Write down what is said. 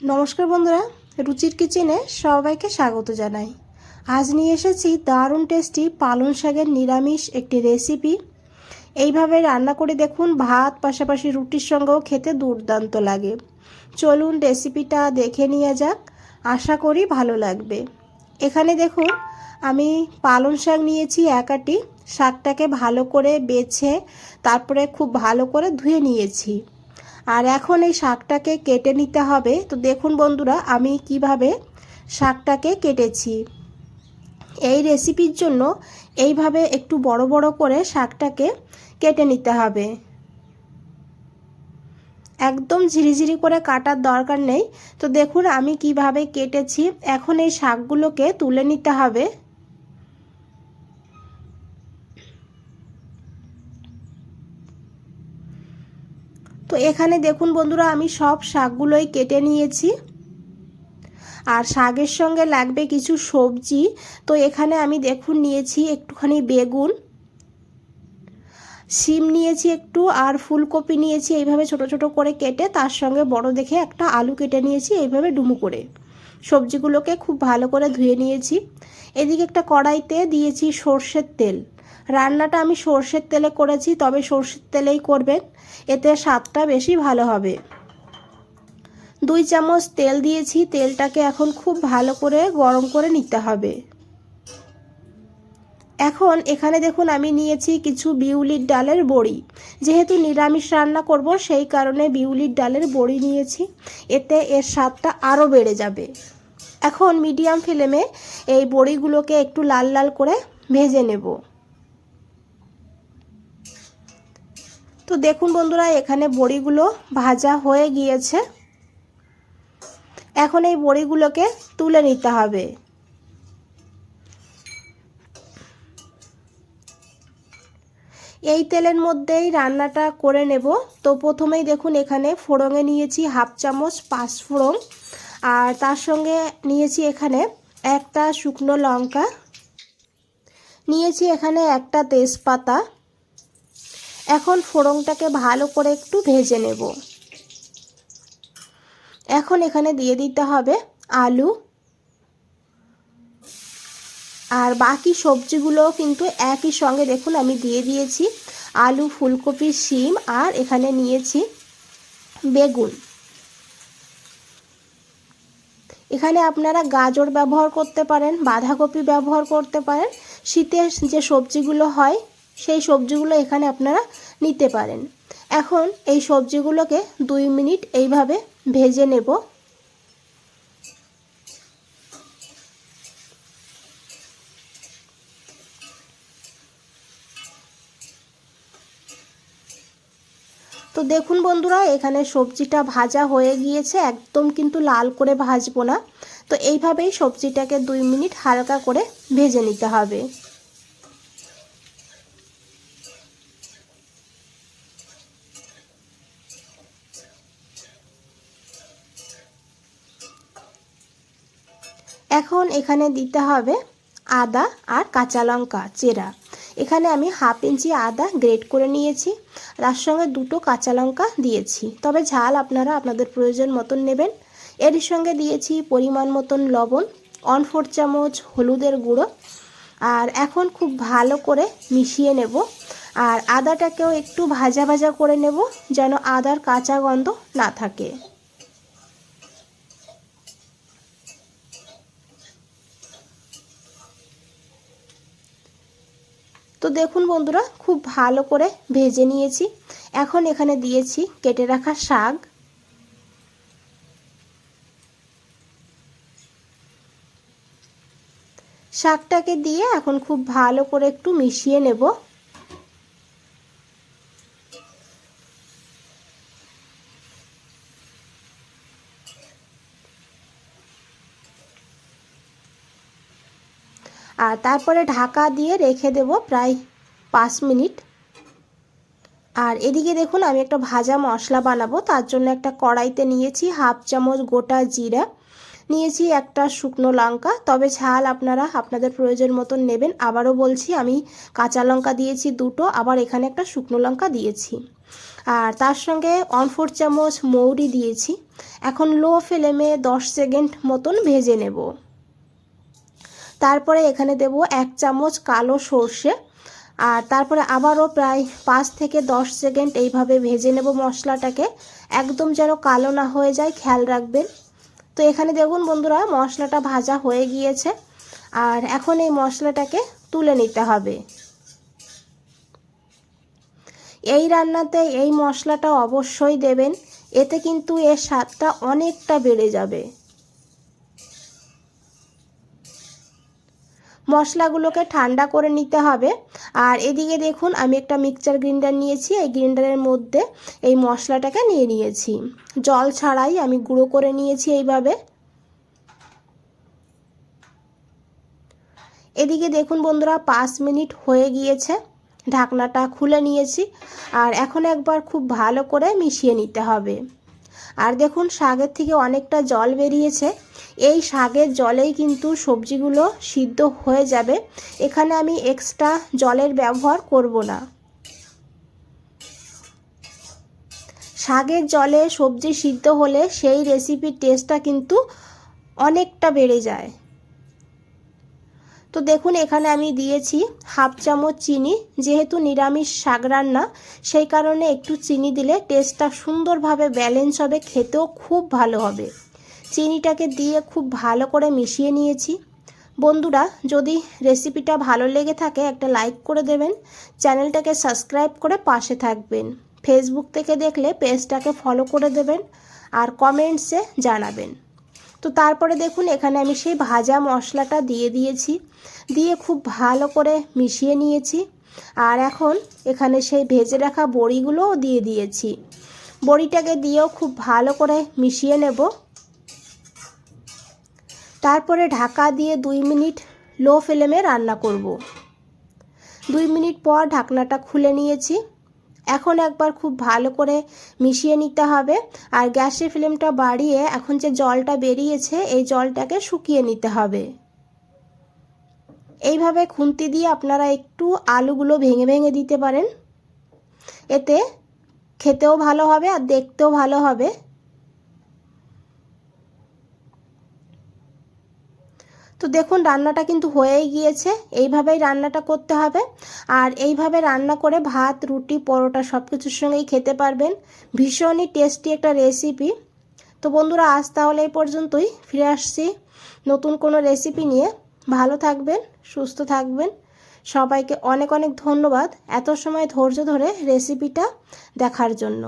নমস্কার বন্ধুরা, রুচির কিচেনে সবাইকে স্বাগত জানাই। আজ নিয়ে এসেছি দারুণ টেস্টি পালং শাকের নিরামিষ একটি রেসিপি এইভাবে রান্না করে দেখুন, ভাত, পাশাপাশি রুটির সঙ্গেও খেতে দুর্দান্ত লাগে। চলুন রেসিপিটা দেখে নিয়ে যাক, আশা করি ভালো লাগবে। এখানে দেখুন, আমি পালং শাক নিয়েছি একাটি শাকটাকে ভালো করে বেছে, তারপরে খুব ভালো করে ধুয়ে নিয়েছি। আর এখন এই শাকটাকে কেটে নিতে হবে। তো দেখুন বন্ধুরা, আমি কীভাবে শাকটাকে কেটেছি। এই রেসিপির জন্য এইভাবে একটু বড় বড় করে শাকটাকে কেটে নিতে হবে। একদম ঝিরিঝিরি করে কাটার দরকার নেই। তো দেখুন আমি কীভাবে কেটেছি। এখন এই শাকগুলোকে তুলে নিতে হবে। তো এখানে দেখুন বন্ধুরা, আমি সব শাকগুলোই কেটে নিয়েছি। আর শাকের সঙ্গে লাগবে কিছু সবজি। তো এখানে আমি দেখুন নিয়েছি একটুখানি বেগুন। শিম নিয়েছি একটু আর ফুলকপি নিয়েছি এইভাবে ছোট ছোট করে কেটে তার সঙ্গে বড় দেখে একটা আলু কেটে নিয়েছি এইভাবে ডুমু করে। সবজিগুলোকে খুব ভালো করে ধুয়ে নিয়েছি। এদিকে একটা কড়াইতে দিয়েছি সর্ষের তেল। রান্নাটা আমি সর্ষের তেলে করেছি, তবে সর্ষের তেলেই করবেন। এতে স্বাদটা বেশি ভালো হবে। দুই চামচ তেল দিয়েছি, তেলটাকে এখন খুব ভালো করে গরম করে নিতে হবে। এখন এখানে দেখুন আমি নিয়েছি কিছু বিউলির ডালের বড়ি। যেহেতু নিরামিষ রান্না করব, সেই কারণে বিউলির ডালের বড়ি নিয়েছি। এতে এর স্বাদটা আরও বেড়ে যাবে। এখন মিডিয়াম ফ্লেমে এই বড়িগুলোকে একটু লাল লাল করে ভেজে নেব। তো দেখুন বন্ধুরা, এখানে বড়িগুলো ভাজা হয়ে গিয়েছে। এখন এই বড়িগুলোকে তুলে নিতে হবে। এই তেলের মধ্যেই রান্নাটা করে নেব। তো প্রথমেই দেখুন, এখানে ফোড়ঙে নিয়েছি হাফ চামচ পাঁচ ফোড়ন। আর তার সঙ্গে নিয়েছি এখানে একটা শুকনো লঙ্কা। নিয়েছি এখানে একটা তেজপাতা। এখন ফোড়নটাকে ভালো করে একটু ভেজে নেব। এখন এখানে দিয়ে দিতে হবে আলু। আর বাকি সবজিগুলো কিন্তু একই সঙ্গে দেখুন আমি দিয়ে দিয়েছি আলু, ফুলকপি, শিম আর এখানে নিয়েছি বেগুন। এখানে আপনারা গাজর ব্যবহার করতে পারেন, বাঁধাকপি ব্যবহার করতে পারেন। শীতের যে সবজিগুলো হয় সেই সবজিগুলো এখানে আপনারা নিতে পারেন। এখন এই সবজিগুলোকে দুই মিনিট এইভাবে ভেজে নেব। তো দেখুন বন্ধুরা, এখানে সবজিটা ভাজা হয়ে গিয়েছে, একদম কিন্তু লাল করে ভাজবো না। তো এইভাবেই সবজিটাকে দুই মিনিট হালকা করে ভেজে নিতে হবে। এখন এখানে দিতে হবে আদা আর কাঁচা লঙ্কা চেরা। এখানে আমি হাফ ইঞ্চি আদা গ্রেট করে নিয়েছি। তার সঙ্গে দুটো কাঁচা লঙ্কা দিয়েছি। তবে ঝাল আপনারা আপনাদের প্রয়োজন মতন নেবেন। এর সঙ্গে দিয়েছি পরিমাণ মতন লবণ ওয়ান ফোর চামচ হলুদের গুঁড়ো। আর এখন খুব ভালো করে মিশিয়ে নেব। আর আদাটাকেও একটু ভাজা ভাজা করে নেব যেন আদার কাঁচা গন্ধ না থাকে। তো দেখুন বন্ধুরা, খুব ভালো করে ভেজে নিয়েছি। এখন এখানে দিয়েছি কেটে রাখা শাক। শাকটাকে দিয়ে এখন খুব ভালো করে একটু মিশিয়ে নেব। আর তারপরে ঢাকা দিয়ে রেখে দেব প্রায় পাঁচ মিনিট। আর এদিকে দেখুন, আমি একটা ভাজা মশলা বানাবো। তার জন্য একটা কড়াইতে নিয়েছি হাফ চামচ গোটা জিরা। নিয়েছি একটা শুকনো লঙ্কা। তবে ঝাল আপনারা আপনাদের প্রয়োজন মতন নেবেন। আবারও বলছি, আমি কাঁচা লঙ্কা দিয়েছি দুটো, আবার এখানে একটা শুকনো লঙ্কা দিয়েছি। আর তার সঙ্গে ওয়ান ফোর চামচ মৌরি দিয়েছি। এখন লো ফ্লেমে দশ সেকেন্ড মতন ভেজে নেব। তারপরে এখানে দেব এক চামচ কালো সর্ষে। আর তারপরে আবারও প্রায় পাঁচ থেকে দশ সেকেন্ড এইভাবে ভেজে নেব মশলাটাকে। একদম যেন কালো না হয়ে যায়, খেয়াল রাখবেন। তো এখানে দেখুন বন্ধুরা, মশলাটা ভাজা হয়ে গিয়েছে। আর এখন এই মশলাটাকে তুলে নিতে হবে। এই রান্নাতে এই মশলাটা অবশ্যই দেবেন, এতে কিন্তু এর স্বাদটা অনেকটা বেড়ে যাবে। মশলাগুলোকে ঠান্ডা করে নিতে হবে। আর এদিকে দেখুন, আমি একটা মিক্সচার গ্রিন্ডার নিয়েছি। এই গ্রিন্ডারের মধ্যে এই মশলাটাকে নিয়ে নিয়েছি। জল ছাড়াই আমি গুঁড়ো করে নিয়েছি এইভাবে। এদিকে দেখুন বন্ধুরা, পাঁচ মিনিট হয়ে গিয়েছে। ঢাকনাটা খুলে নিয়েছি। আর এখন একবার খুব ভালো করে মিশিয়ে নিতে হবে। আর দেখুন, শাকের থেকে অনেকটা জল বেরিয়েছে। এই শাকের জলেই কিন্তু সবজিগুলো সিদ্ধ হয়ে যাবে। এখানে আমি এক্সট্রা জলের ব্যবহার করব না। শাকের জলে সবজি সিদ্ধ হলে সেই রেসিপির টেস্টটা কিন্তু অনেকটা বেড়ে যায়। তো দেখুন, এখানে আমি দিয়েছি হাফ চামচ চিনি, যেহেতু নিরামিষ শাক রান্না, সেই কারণে একটু চিনি দিলে টেস্টটা সুন্দরভাবে ব্যালেন্স হবে, খেতেও খুব ভালো হবে। চিনিটাকে দিয়ে খুব ভালো করে মিশিয়ে নিয়েছি। বন্ধুরা, যদি রেসিপিটা ভালো লেগে থাকে, একটা লাইক করে দেবেন, চ্যানেলটাকে সাবস্ক্রাইব করে পাশে থাকবেন। ফেসবুক থেকে দেখলে পেজটাকে ফলো করে দেবেন আর কমেন্টসে জানাবেন। তো তারপরে দেখুন, এখানে আমি সেই ভাজা মশলাটা দিয়ে দিয়েছি। দিয়ে খুব ভালো করে মিশিয়ে নিয়েছি। আর এখন এখানে সেই ভেজে রাখা বড়িগুলোও দিয়ে দিয়েছি। বড়িটাকে দিয়েও খুব ভালো করে মিশিয়ে নেব। তারপরে ঢাকা দিয়ে দুই মিনিট লো ফ্লেমে রান্না করব। দুই মিনিট পর ঢাকনাটা খুলে নিয়েছি। এখন একবার খুব ভালো করে মিশিয়ে নিতে হবে আর গ্যাসের ফ্লেমটা বাড়িয়ে এখন যে জলটা বেরিয়েছে এই জলটাকে শুকিয়ে নিতে হবে। এইভাবে খুন্তি দিয়ে আপনারা একটু আলুগুলো ভেঙে ভেঙে দিতে পারেন। এতে খেতেও ভালো হবে আর দেখতেও ভালো হবে। তো দেখুন, রান্নাটা কিন্তু হয়েই গিয়েছে। এইভাবেই রান্নাটা করতে হবে। আর এইভাবে রান্না করে ভাত, রুটি, পরোটা সব কিছুর সঙ্গেই খেতে পারবেন। ভীষণই টেস্টি একটা রেসিপি। তো বন্ধুরা, আজ তাহলে এই পর্যন্তই। ফিরে আসছি নতুন কোনো রেসিপি নিয়ে। ভালো থাকবেন, সুস্থ থাকবেন। সবাইকে অনেক অনেক ধন্যবাদ এত সময় ধৈর্য ধরে রেসিপিটা দেখার জন্য।